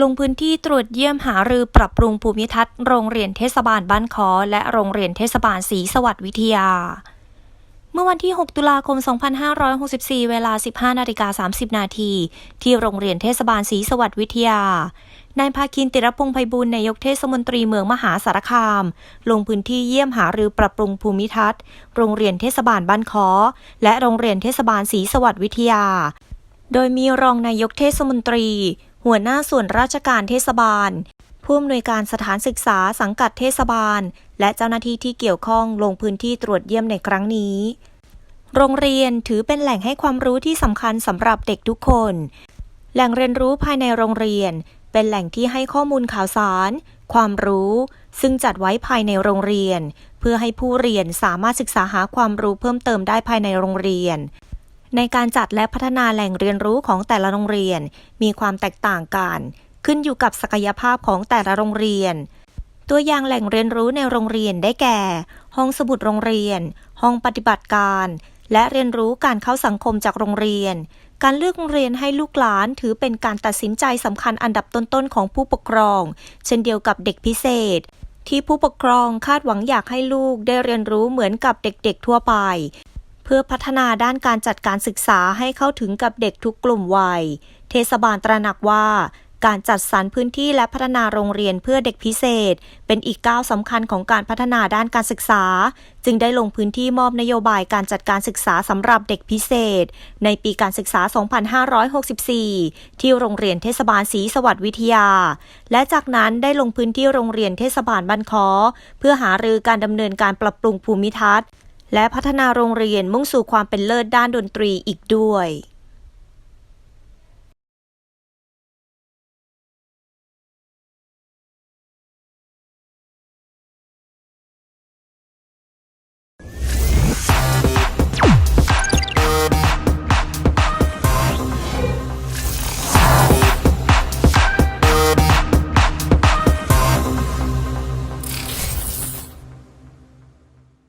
ลงพื้นที่ตรวจเยี่ยมหารือปรับปรุงภูมิทัศน์โรงเรียนเทศบาลบ้านคอ และโรงเรียนเทศบาลศรีสวัสดิ์วิทยา เมื่อวันที่ 6 ตุลาคม 2564 เวลา 15นาฬิกา30 นาที ที่โรงเรียนเทศบาลศรีสวัสดิ์วิทยานายภาคินติรพงษ์ไพบูลนายกเทศมนตรีเมืองมหาสารคาม ลงพื้นที่เยี่ยมหารือปรับปรุงภูมิทัศน์ โรงเรียนเทศบาลบ้านคอ และโรงเรียนเทศบาลศรีสวัสดิ์วิทยา โดยมีรองนายกเทศมนตรี หัวหน้าส่วนราชการเทศบาล ผู้อำนวยการสถานศึกษาสังกัดเทศบาล และเจ้าหน้าที่ที่เกี่ยวข้องลงพื้นที่ตรวจเยี่ยมในครั้งนี้ โรงเรียนถือเป็นแหล่งให้ความรู้ที่สำคัญสำหรับเด็กทุกคน แหล่งเรียนรู้ภายในโรงเรียน เป็นแหล่งที่ให้ข้อมูลข่าวสาร ความรู้ ซึ่งจัดไว้ภายในโรงเรียน เพื่อให้ผู้เรียนสามารถศึกษาหาความรู้เพิ่มเติมได้ภายในโรงเรียน ในการจัดและพัฒนาแหล่งเรียนรู้ของแต่ละโรงเรียน มีความแตกต่างกัน ขึ้นอยู่กับศักยภาพของแต่ละโรงเรียน ตัวอย่างแหล่งเรียนรู้ในโรงเรียนได้แก่ ห้องสมุดโรงเรียน ห้องปฏิบัติการ และเรียนรู้การเข้าสังคมจากโรงเรียน การเลือกโรงเรียนให้ลูกหลานถือเป็นการตัดสินใจสำคัญอันดับต้นๆของผู้ปกครอง เช่นเดียวกับเด็กพิเศษที่ผู้ปกครองคาดหวังอยากให้ลูกได้เรียนรู้เหมือนกับเด็กๆทั่วไป พื่อพัฒนาด้านการจัดการศึกษาให้เข้าถึงกับเด็กทุกกลุ่มวัย เทศบาลตระหนักว่าการจัดสรรพื้นที่และพัฒนาโรงเรียนเพื่อเด็กพิเศษ เป็นอีกก้าวสำคัญของการพัฒนาด้านการศึกษา จึงได้ลงพื้นที่มอบนโยบายการจัดการศึกษาสำหรับเด็กพิเศษ ในปีการศึกษา 2564 ที่โรงเรียนเทศบาลศรีสวัสดิ์วิทยา และจากนั้นได้ลงพื้นที่โรงเรียนเทศบาลบ้านคอเพื่อหารือการดำเนินการปรับปรุงภูมิทัศน์ และพัฒนาโรงเรียนมุ่งสู่ความเป็นเลิศด้านดนตรีอีกด้วย